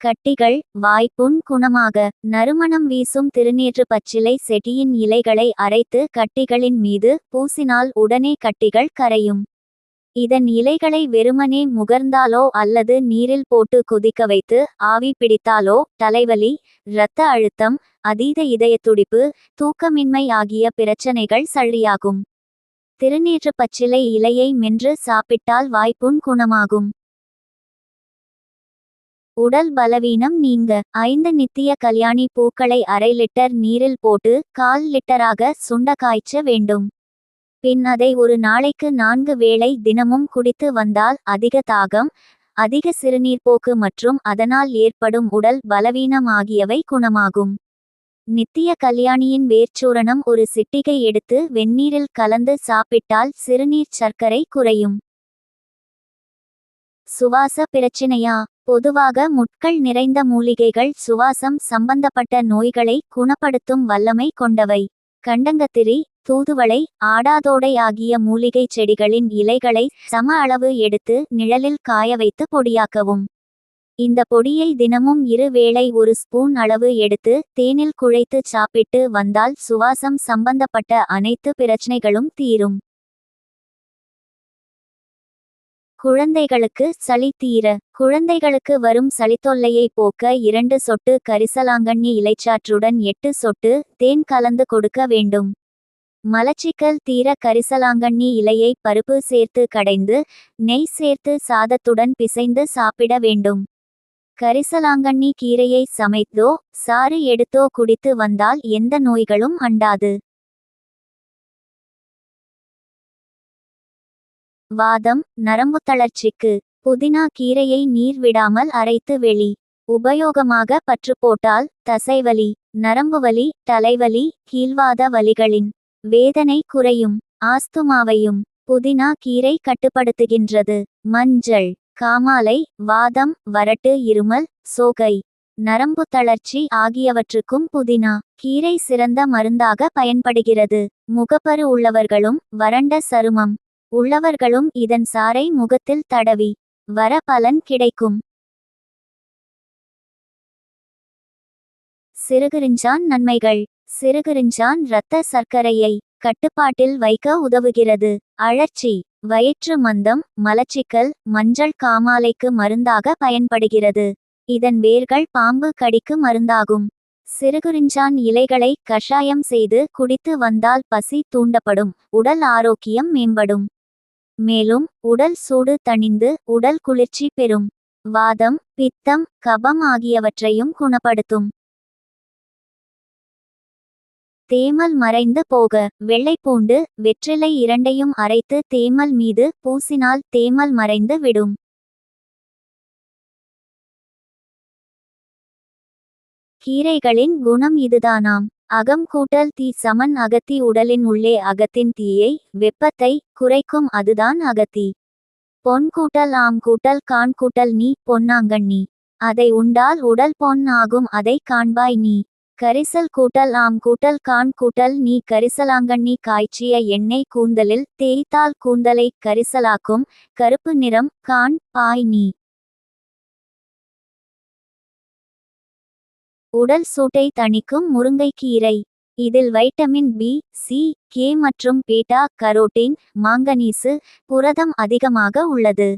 கட்டிகள் வாய்ப்புண் குணமாக. நறுமணம் வீசும் திருநீற்று பச்சிலை செடியின் இலைகளை அரைத்து கட்டிகளின் மீது பூசினால் உடனே கட்டிகள் கரையும். இதன் இலைகளை வெறுமனே முகர்ந்தாலோ அல்லது நீரில் போட்டு கொதிக்க வைத்து ஆவி பிடித்தாலோ தலைவலி இரத்த அழுத்தம் அதீத இதயத்துடிப்பு தூக்கமின்மை ஆகிய பிரச்சனைகள் சள்ளியாகும் திருநீற்று பச்சிலை இலையை மென்று சாப்பிட்டால் வாய்ப்புண் குணமாகும். உடல் பலவீனம் நீங்க. ஐந்து நித்திய கல்யாணி பூக்களை அரை லிட்டர் நீரில் போட்டு கால் லிட்டராக சுண்ட காய்ச்ச வேண்டும். பின் அதை ஒரு நாளைக்கு நான்கு வேளை தினமும் குடித்து வந்தால் அதிக தாகம் அதிக சிறுநீர்ப்போக்கு மற்றும் அதனால் ஏற்படும் உடல் பலவீனம் ஆகியவை குணமாகும். நித்திய கல்யாணியின் வேர்ச்சூரணம் ஒரு சிட்டிகை எடுத்து வெந்நீரில் கலந்து சாப்பிட்டால் சிறுநீர் சர்க்கரை குறையும். சுவாச பிரச்சினையா? பொதுவாக முட்கள் நிறைந்த மூலிகைகள் சுவாசம் சம்பந்தப்பட்ட நோய்களை குணப்படுத்தும் வல்லமை கொண்டவை. கண்டங்கத்திரி தூதுவளை ஆடாதோடை ஆகிய மூலிகை செடிகளின் இலைகளை சம அளவு எடுத்து நிழலில் காய வைத்து பொடியாக்கவும். இந்த பொடியை தினமும் இரு வேளை ஒரு ஸ்பூன் அளவு எடுத்து தேனில் குழைத்து சாப்பிட்டு வந்தால் சுவாசம் சம்பந்தப்பட்ட அனைத்து பிரச்சனைகளும் தீரும். குழந்தைகளுக்கு சளி தீர குழந்தைகளுக்கு வரும் சளித்தொல்லையை போக்க இரண்டு சொட்டு கரிசலாங்கண்ணி இலைச்சாற்றுடன் எட்டு சொட்டு தேன் கலந்து கொடுக்க வேண்டும். மலச்சிக்கல் தீர கரிசலாங்கண்ணி இலையை பருப்பு சேர்த்து கடைந்து நெய் சேர்த்து சாதத்துடன் பிசைந்து சாப்பிட வேண்டும். கரிசலாங்கண்ணி கீரையை சமைத்தோ சாறு எடுத்தோ குடித்து வந்தால் எந்த நோய்களும் அண்டாது. வாதம் நரம்பு தளர்ச்சிக்கு புதினா கீரையை நீர் விடாமல் அரைத்து வெளி. உபயோகமாக பற்று போட்டால் தசைவலி நரம்பு வலி தலைவலி கீழ்வாத வலிகளின் வேதனை குறையும். ஆஸ்துமாவையும் புதினா கீரை கட்டுப்படுத்துகின்றது. மஞ்சள் காமாலை வாதம் வறட்டு இருமல் சோகை நரம்பு தளர்ச்சி ஆகியவற்றுக்கும் புதினா கீரை சிறந்த மருந்தாக பயன்படுகிறது. முகப்பரு உள்ளவர்களும் வறண்ட சருமம் உள்ளவர்களும் இதன் சாரை முகத்தில் தடவி வர பலன் கிடைக்கும். சிறுகிரிஞ்சான் நன்மைகள். சிறுகிரிஞ்சான் இரத்த சர்க்கரையை கட்டுப்பாட்டில் வைக்க உதவுகிறது. அழற்சி. வயிற்று மந்தம் மலச்சிக்கல் மஞ்சள் காமாலைக்கு மருந்தாக பயன்படுகிறது. இதன் வேர்கள் பாம்பு கடிக்கு மருந்தாகும். சிறுகுறிஞ்சான் இலைகளை கஷாயம் செய்து குடித்து வந்தால் பசி தூண்டப்படும். உடல் ஆரோக்கியம் மேம்படும். மேலும் உடல் சூடு தணிந்து உடல் குளிர்ச்சி பெறும். வாதம் பித்தம் கபம் ஆகியவற்றையும் குணப்படுத்தும். தேமல் மறைந்து போக. வெள்ளைப்பூண்டு வெற்றிலை இரண்டையும் அரைத்து தேமல் மீது பூசினால் தேமல் மறைந்து விடும். கீரைகளின் குணம் இதுதானாம். அகம் கூட்டல் தீ சமன் அகத்தி உடலின் உள்ளே அகத்தின் தீயை வெப்பத்தை குறைக்கும் அதுதான் அகத்தி. பொன் கூட்டல் ஆம் கூட்டல் கான் கூட்டல் நீ பொன்னாங்கண்ணி அதை உண்டால் உடல் பொன் ஆகும் அதை காண்பாய் நீ. கரிசல் கூட்டல் ஆம் கூட்டல் கான் கூட்டல் நீ கரிசலாங்கண்ணி காய்ச்சிய எண்ணெய் கூந்தலில் தேய்த்தால் கூந்தலை கரிசலாக்கும் கருப்பு நிறம் கான் பாய் நீ. உடல் சூட்டை தணிக்கும் முருங்கைக்கீரை இதில் வைட்டமின் பி சி கே மற்றும் பீட்டா கரோட்டின் மாங்கனீசு புரதம் அதிகமாக உள்ளது.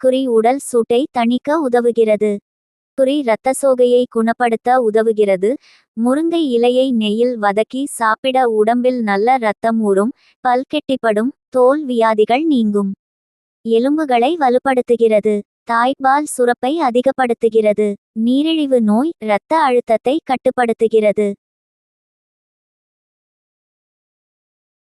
குறி உடல் சூட்டை தணிக்க உதவுகிறது. குறி இரத்த சோகையை குணப்படுத்த உதவுகிறது. முருங்கை இலையை நெய்யில் வதக்கி சாப்பிட உடம்பில் நல்ல இரத்தம் ஊறும் பல் கெட்டிப்படும் தோல் வியாதிகள் நீங்கும். எலும்புகளை வலுப்படுத்துகிறது. தாய்ப்பால் சுரப்பை அதிகப்படுத்துகிறது. நீரிழிவு நோய் இரத்த அழுத்தத்தை கட்டுப்படுத்துகிறது.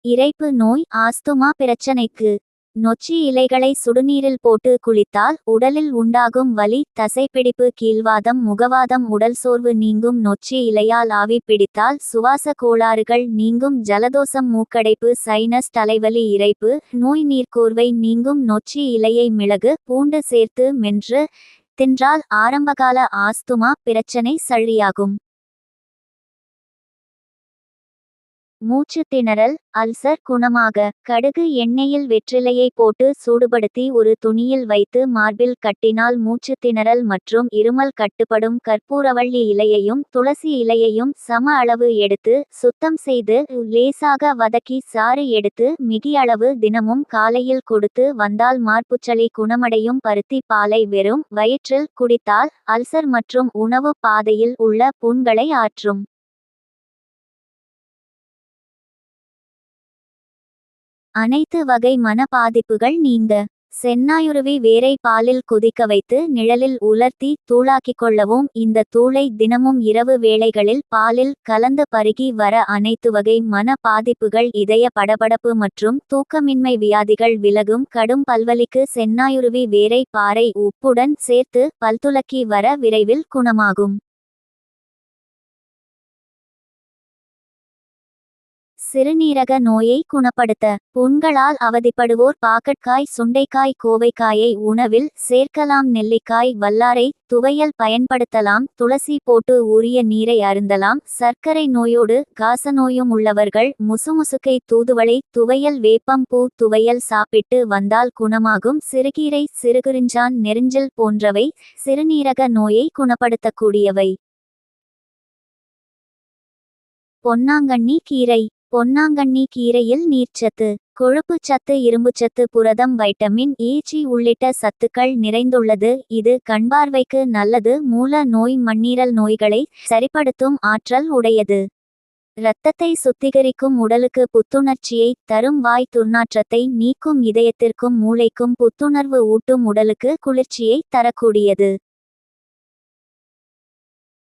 இறைப்பு நோய் ஆஸ்துமா பிரச்சனைக்கு நொச்சி இலைகளை சுடுநீரில் போட்டு குளித்தால் உடலில் உண்டாகும் வலி தசைப்பிடிப்பு கீழ்வாதம் முகவாதம் உடல் சோர்வு நீங்கும். நொச்சி இலையால் ஆவி பிடித்தால் சுவாச கோளாறுகள் நீங்கும். ஜலதோஷம் மூக்கடைப்பு சைனஸ் தலைவலி இறைப்பு நோய் நீர்க்கோர்வை நீங்கும். நொச்சி இலையை மிளகு பூண்டு சேர்த்து மென்று தின்றால் ஆரம்பகால ஆஸ்துமா பிரச்சனை சரியாகும் மூச்சு திணறல் அல்சர் குணமாக. கடுகு எண்ணெயில் வெற்றிலையை போட்டு சூடுபடுத்தி ஒரு துணியில் வைத்து மார்பில் கட்டினால் மூச்சு திணறல் மற்றும் இருமல் கட்டுப்படும் கற்பூரவள்ளி இலையையும் துளசி இலையையும் சம அளவு எடுத்து சுத்தம் செய்து லேசாக வதக்கி சாறு எடுத்து மிகி அளவு தினமும் காலையில் கொடுத்து வந்தால் மார்புச்சளி குணமடையும். பருத்தி பாலை வெறும் வயிற்றில் குடித்தால் அல்சர் மற்றும் உணவு பாதையில் உள்ள புண்களை ஆற்றும். அனைத்து வகை மன பாதிப்புகள் நீங்க. சென்னாயுருவி வேரை பாலில் குதிக்க வைத்து நிழலில் உலர்த்தி தூளாக்கிக் கொள்ளவும் இந்த தூளை தினமும் இரவு வேளைகளில் பாலில் கலந்து பருகி வர அனைத்து வகை மன பாதிப்புகள் இதய படபடப்பு மற்றும் தூக்கமின்மை வியாதிகள் விலகும். கடும் பல்வலிக்கு சென்னாயுருவி வேரை பாறை உப்புடன் சேர்த்து பல்துலக்கி வர விரைவில் குணமாகும். சிறுநீரக நோயை குணப்படுத்த. புண்களால் அவதிப்படுவோர் பாக்கட்காய் சுண்டைக்காய் கோவைக்காயை உணவில் சேர்க்கலாம். நெல்லிக்காய் வல்லாரை துவையல் பயன்படுத்தலாம். துளசி போட்டு உரிய நீரை அருந்தலாம். சர்க்கரை நோயோடு காசநோயும் உள்ளவர்கள் முசுமுசுக்கை தூதுவளை துவையல் வேப்பம் பூ துவையல் சாப்பிட்டு வந்தால் குணமாகும். சிறுகீரை சிறுகுறிஞ்சான் நெருஞ்சல் போன்றவை சிறுநீரக நோயை குணப்படுத்தக்கூடியவை. பொன்னாங்கண்ணி கீரை. பொன்னாங்கண்ணி கீரையில் நீர்ச்சத்து கொழுப்புச் சத்து இரும்புச்சத்து புரதம் வைட்டமின் e, ஏச்சி உள்ளிட்ட சத்துக்கள் நிறைந்துள்ளது. இது கண்பார்வைக்கு நல்லது. மூல நோய் மண்ணீரல் நோய்களை சரிப்படுத்தும் ஆற்றல் உடையது. இரத்தத்தை சுத்திகரிக்கும் உடலுக்கு புத்துணர்ச்சியை தரும் வாய் துர்நாற்றத்தை நீக்கும் இதயத்திற்கும் மூளைக்கும் புத்துணர்வு ஊட்டும் உடலுக்கு குளிர்ச்சியை தரக்கூடியது.